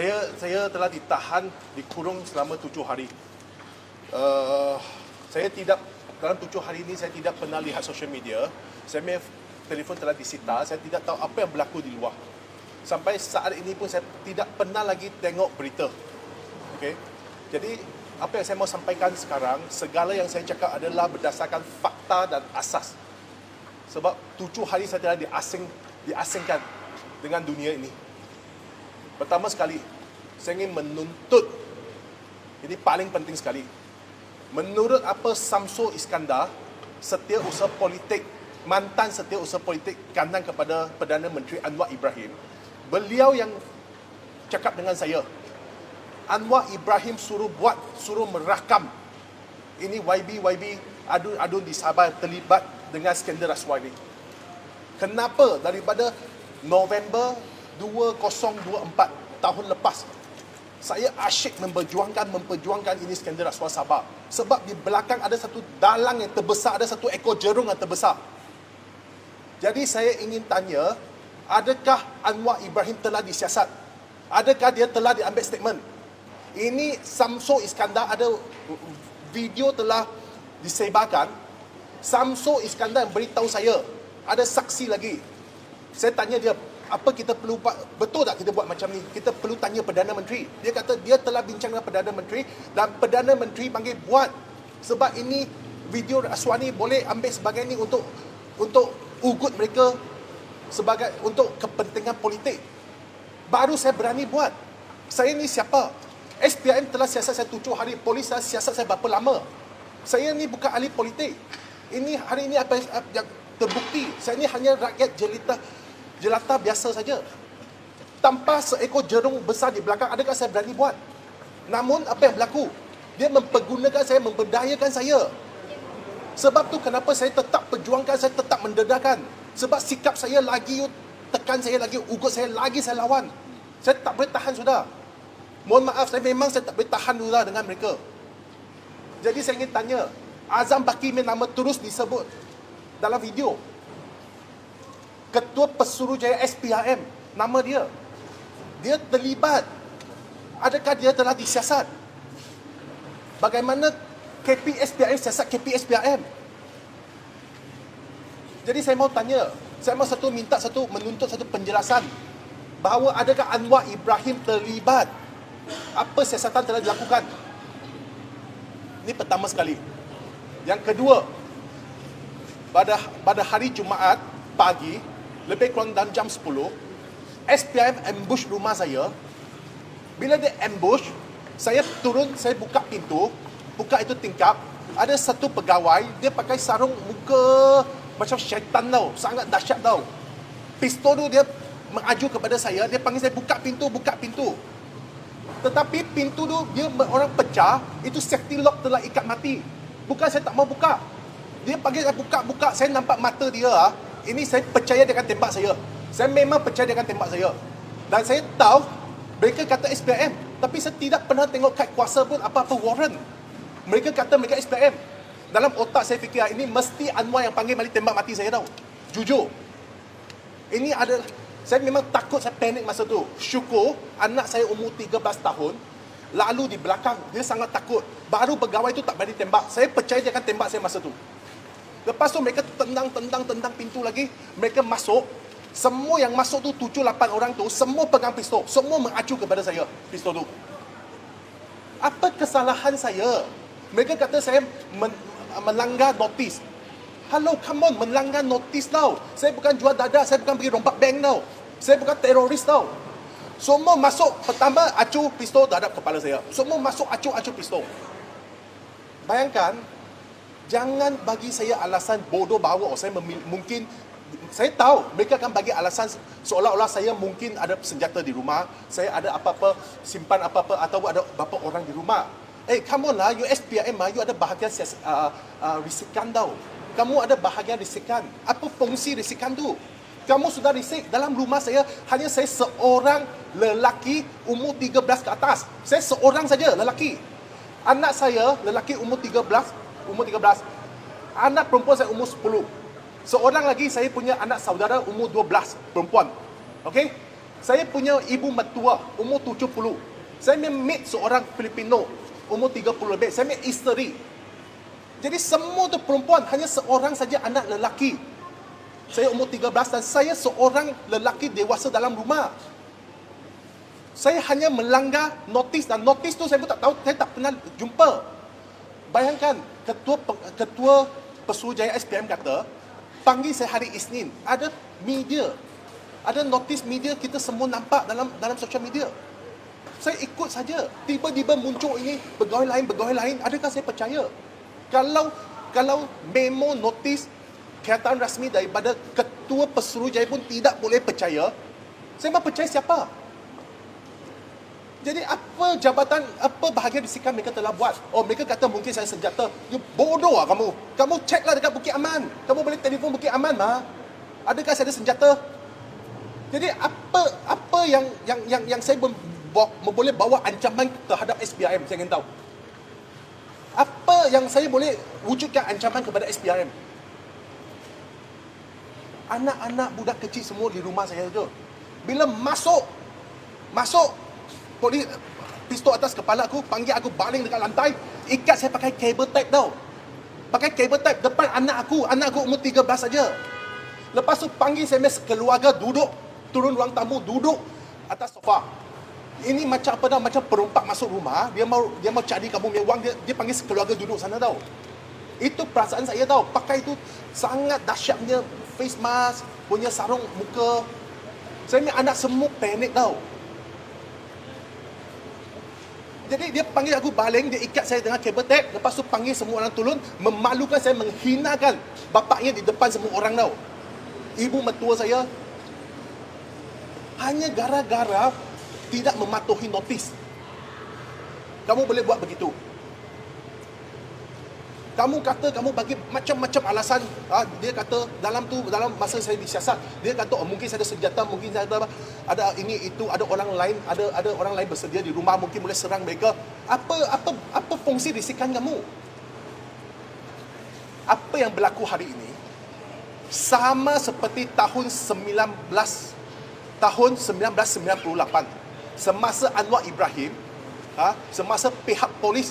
Saya saya telah ditahan dikurung selama tujuh hari. Uh, saya tidak dalam tujuh hari ini saya tidak pernah lihat social media. Saya punya telefon telah disita. Saya tidak tahu apa yang berlaku di luar. Sampai saat ini pun saya tidak pernah lagi tengok berita. Okey. Jadi apa yang saya mau sampaikan sekarang, segala yang saya cakap adalah berdasarkan fakta dan asas. Sebab tujuh hari saya telah diasing, diasingkan dengan dunia ini. Pertama sekali, saya ingin menuntut, ini paling penting sekali. Menurut apa Samsul Iskandar, setiausaha politik, mantan setiausaha politik kandang kepada Perdana Menteri Anwar Ibrahim, beliau yang cakap dengan saya, Anwar Ibrahim suruh buat, suruh merakam. Ini YB, YB, adun-adun di Sabah terlibat dengan skandal rasuah ini. Kenapa daripada November 2024 tahun lepas saya asyik memperjuangkan memperjuangkan ini skandal rasuah Sabah. Sebab di belakang ada satu dalang yang terbesar ada satu ekor jerung yang terbesar. Jadi saya ingin tanya adakah Anwar Ibrahim telah disiasat? Adakah dia telah diambil statement? Ini Samsul Iskandar ada video telah disebarkan. Samsul Iskandar yang beritahu saya ada saksi lagi. Saya tanya dia apa kita perlu buat betul tak kita buat macam ni? Kita perlu tanya perdana menteri. Dia kata dia telah bincang dengan perdana menteri dan perdana menteri panggil buat sebab ini video rasuah ni boleh ambil sebagai ni untuk untuk ugut mereka sebagai untuk kepentingan politik. Baru saya berani buat. Saya ni siapa? SPM telah siasat saya tujuh hari polis telah siasat saya berapa lama? Saya ni bukan ahli politik. Ini hari ini apa yang terbukti? Saya ni hanya rakyat jelita jelata biasa saja. Tanpa seekor jerung besar di belakang, adakah saya berani buat? Namun, apa yang berlaku? Dia mempergunakan saya, memberdayakan saya. Sebab tu kenapa saya tetap perjuangkan, saya tetap mendedahkan. Sebab sikap saya lagi tekan saya lagi, ugut saya lagi saya lawan. Saya tak boleh tahan sudah. Mohon maaf, saya memang saya tak boleh tahan sudah dengan mereka. Jadi saya ingin tanya, Azam Baki nama terus disebut dalam video. Ketua Pesuruhjaya SPRM nama dia. Dia terlibat. Adakah dia telah disiasat? Bagaimana KP SPRM siasat KP SPRM jadi saya mau tanya saya mau satu minta satu menuntut satu penjelasan bahawa adakah Anwar Ibrahim terlibat? Apa siasatan telah dilakukan? Ini pertama sekali. Yang kedua pada pada hari Jumaat pagi lebih kurang dalam jam 10 SPM ambush rumah saya. Bila dia ambush saya turun saya buka pintu. Buka itu tingkap. Ada satu pegawai dia pakai sarung muka macam syaitan tau. Sangat dahsyat tau. Pistol tu dia mengaju kepada saya. Dia panggil saya buka pintu buka pintu. Tetapi pintu tu dia orang pecah itu safety lock telah ikat mati. Bukan saya tak mau buka. Dia panggil saya buka buka. Saya nampak mata dia ah ini saya percaya akan tembak saya. Saya memang percaya akan tembak saya. Dan saya tahu mereka kata SPM. Tapi saya tidak pernah tengok kad kuasa pun apa-apa warrant. Mereka kata mereka SPM. Dalam otak saya fikir ini mesti Anwar yang panggil balik tembak mati saya tahu. Jujur. Ini ada saya memang takut saya panik masa tu. Syukur anak saya umur 13 tahun lalu di belakang dia sangat takut. Baru pegawai tu tak berani tembak. Saya percaya dia akan tembak saya masa tu. Lepas tu mereka tendang, tendang, tendang pintu lagi. Mereka masuk. Semua yang masuk tu, tujuh, lapan orang tu, semua pegang pistol. Semua mengacu kepada saya, pistol tu. Apa kesalahan saya? Mereka kata saya men melanggar notis. Hello, come on, melanggar notis tau. Saya bukan jual dada, saya bukan pergi rompak bank tau. Saya bukan teroris tau. Semua masuk, pertama acu pistol terhadap kepala saya. Semua masuk acu-acu pistol. Bayangkan, jangan bagi saya alasan bodoh bahawa oh, saya mungkin saya tahu mereka akan bagi alasan seolah-olah saya mungkin ada senjata di rumah, saya ada apa-apa simpan apa-apa atau ada beberapa orang di rumah. Eh, hey, come on lah, you SPM lah, you ada bahagian uh, uh, risikan tau. Kamu ada bahagian risikan. Apa fungsi risikan tu? Kamu sudah risik dalam rumah saya, hanya saya seorang lelaki umur 13 ke atas. Saya seorang saja lelaki. Anak saya lelaki umur 13 umur 13. Anak perempuan saya umur 10. Seorang lagi saya punya anak saudara umur 12 perempuan. Okey? Saya punya ibu mertua umur 70. Saya meet seorang Filipino umur 30 lebih. Saya punya isteri. Jadi semua tu perempuan hanya seorang saja anak lelaki. Saya umur 13 dan saya seorang lelaki dewasa dalam rumah. Saya hanya melanggar notis dan notis tu saya pun tak tahu, saya tak pernah jumpa. Bayangkan ketua ketua Pesuruhjaya SPM kata, panggil saya hari Isnin, ada media. Ada notis media kita semua nampak dalam dalam sosial media. Saya ikut saja. Tiba-tiba muncul ini pegawai lain, pegawai lain. Adakah saya percaya? Kalau kalau memo notis kenyataan rasmi daripada ketua Pesuruhjaya pun tidak boleh percaya, saya mau percaya siapa? Jadi apa jabatan, apa bahagian bisikan mereka telah buat? Oh mereka kata mungkin saya senjata. You bodoh lah kamu. Kamu ceklah dekat Bukit Aman. Kamu boleh telefon Bukit Aman mah. Adakah saya ada senjata? Jadi apa apa yang yang yang yang saya bawa- boleh bawa ancaman terhadap SPRM saya ingin tahu. Apa yang saya boleh wujudkan ancaman kepada SPRM? Anak-anak budak kecil semua di rumah saya tu. Bila masuk masuk polis pistol atas kepala aku, panggil aku baling dekat lantai, ikat saya pakai cable tape tau. Pakai cable tape depan anak aku, anak aku umur 13 saja. Lepas tu panggil saya mes keluarga duduk, turun ruang tamu duduk atas sofa. Ini macam apa dah macam perompak masuk rumah, dia mau dia mau cari kamu punya wang, dia, dia panggil keluarga duduk sana tau. Itu perasaan saya tau. Pakai itu sangat dahsyatnya face mask, punya sarung muka. Saya punya anak semua panik tau. Jadi dia panggil aku baling, dia ikat saya dengan kabel tape, lepas tu panggil semua orang turun, memalukan saya, menghinakan bapaknya di depan semua orang tau. Ibu mertua saya hanya gara-gara tidak mematuhi notis. Kamu boleh buat begitu. Kamu kata kamu bagi macam-macam alasan. Ha, dia kata dalam tu dalam masa saya disiasat, dia kata oh mungkin saya ada senjata, mungkin saya ada ada ini itu, ada orang lain, ada ada orang lain bersedia di rumah mungkin boleh serang mereka. Apa apa apa fungsi risikan kamu? Apa yang berlaku hari ini sama seperti tahun 19 tahun 1998 semasa Anwar Ibrahim ha, semasa pihak polis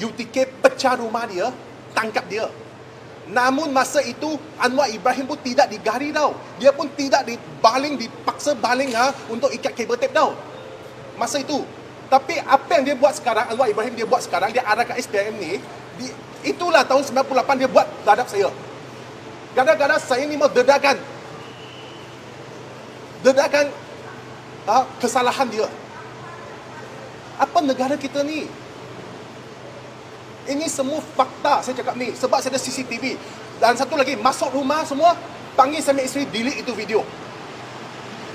UTK pecah rumah dia tangkap dia namun masa itu Anwar Ibrahim pun tidak digari tau dia pun tidak dibaling dipaksa baling ha, untuk ikat kabel tape tau masa itu tapi apa yang dia buat sekarang Anwar Ibrahim dia buat sekarang dia arahkan SPM ni di, itulah tahun 98 dia buat terhadap saya Kadang-kadang saya ni mau dedakan. Dedakan uh, kesalahan dia. Apa negara kita ni? Ini semua fakta saya cakap ni. Sebab saya ada CCTV. Dan satu lagi, masuk rumah semua, panggil saya isteri delete itu video.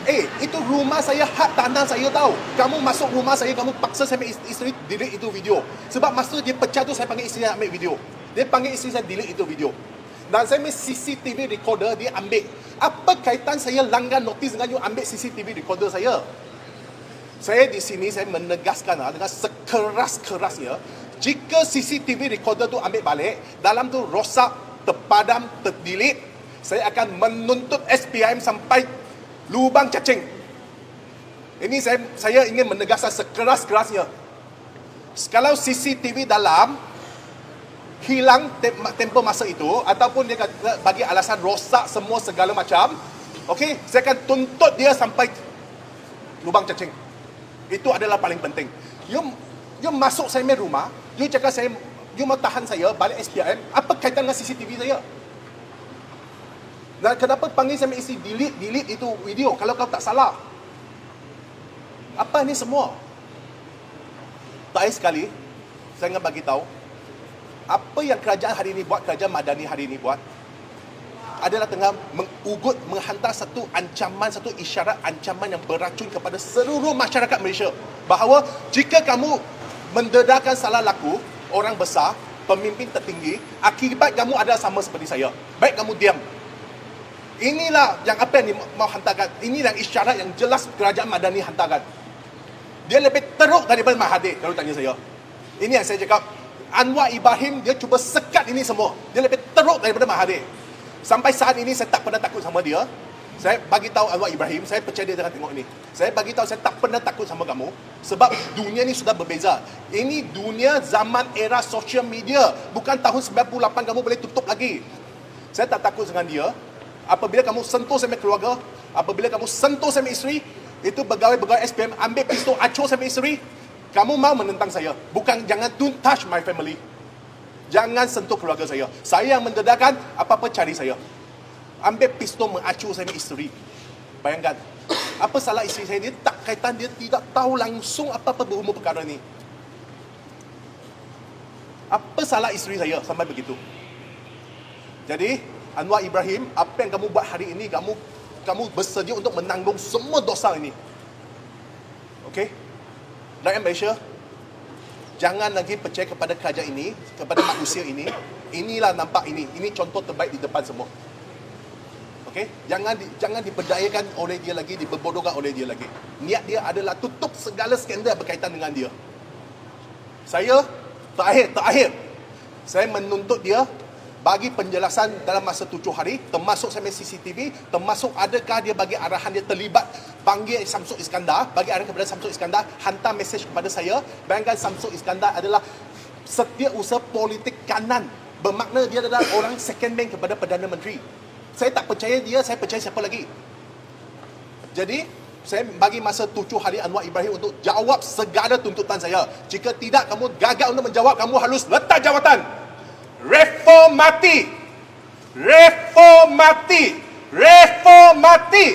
Eh, itu rumah saya, hak tanah saya tahu. Kamu masuk rumah saya, kamu paksa saya isteri delete itu video. Sebab masa dia pecah tu, saya panggil isteri ambil video. Dia panggil isteri saya delete itu video. Dan saya punya CCTV recorder dia ambil. Apa kaitan saya langgar notis dengan you ambil CCTV recorder saya? Saya di sini saya menegaskan ah, dengan sekeras-kerasnya jika CCTV recorder tu ambil balik dalam tu rosak, terpadam, terdilit saya akan menuntut SPIM sampai lubang cacing. Ini saya saya ingin menegaskan sekeras-kerasnya. Kalau CCTV dalam hilang tem- tempoh masa itu ataupun dia kata bagi alasan rosak semua segala macam okey saya akan tuntut dia sampai lubang cacing itu adalah paling penting you you masuk saya rumah you cakap saya you mau tahan saya balik SPM apa kaitan dengan CCTV saya? Dan kenapa panggil saya isi delete delete itu video kalau kau tak salah? Apa ni semua? Tak sekali saya ingin bagi tahu apa yang kerajaan hari ini buat, kerajaan Madani hari ini buat adalah tengah mengugut, menghantar satu ancaman, satu isyarat ancaman yang beracun kepada seluruh masyarakat Malaysia. Bahawa jika kamu mendedarkan salah laku, orang besar, pemimpin tertinggi, akibat kamu adalah sama seperti saya. Baik kamu diam. Inilah yang apa yang mau hantarkan. Inilah isyarat yang jelas kerajaan Madani hantarkan. Dia lebih teruk daripada Mahathir kalau tanya saya. Ini yang saya cakap. Anwar Ibrahim dia cuba sekat ini semua. Dia lebih teruk daripada Mahathir. Sampai saat ini saya tak pernah takut sama dia. Saya bagi tahu Anwar Ibrahim, saya percaya dia dengan tengok ini. Saya bagi tahu saya tak pernah takut sama kamu sebab dunia ni sudah berbeza. Ini dunia zaman era social media, bukan tahun 98 kamu boleh tutup lagi. Saya tak takut dengan dia. Apabila kamu sentuh sama keluarga, apabila kamu sentuh sama isteri, itu pegawai-pegawai SPM ambil pistol acur sama isteri, kamu mau menentang saya. Bukan jangan don't touch my family. Jangan sentuh keluarga saya. Saya yang mendedahkan, apa-apa cari saya. Ambil pistol mengacur saya isteri. Bayangkan. Apa salah isteri saya? Dia tak kaitan, dia tidak tahu langsung apa-apa berhubung perkara ni. Apa salah isteri saya sampai begitu? Jadi, Anwar Ibrahim, apa yang kamu buat hari ini, kamu kamu bersedia untuk menanggung semua dosa ini. Okey? Rakyat Malaysia, jangan lagi percaya kepada kerajaan ini, kepada manusia ini. Inilah nampak ini. Ini contoh terbaik di depan semua. Okey? Jangan di, jangan diperdayakan oleh dia lagi, diberbodohkan oleh dia lagi. Niat dia adalah tutup segala skandal berkaitan dengan dia. Saya terakhir, terakhir. Saya menuntut dia bagi penjelasan dalam masa tujuh hari, termasuk sampai CCTV, termasuk adakah dia bagi arahan dia terlibat panggil Samsung Iskandar, bagi arahan kepada Samsung Iskandar, hantar mesej kepada saya, bayangkan Samsung Iskandar adalah setiausaha politik kanan. Bermakna dia adalah orang second man kepada Perdana Menteri. Saya tak percaya dia, saya percaya siapa lagi. Jadi, saya bagi masa tujuh hari Anwar Ibrahim untuk jawab segala tuntutan saya. Jika tidak kamu gagal untuk menjawab, kamu harus letak jawatan. Reformati. Reformati. Reformati.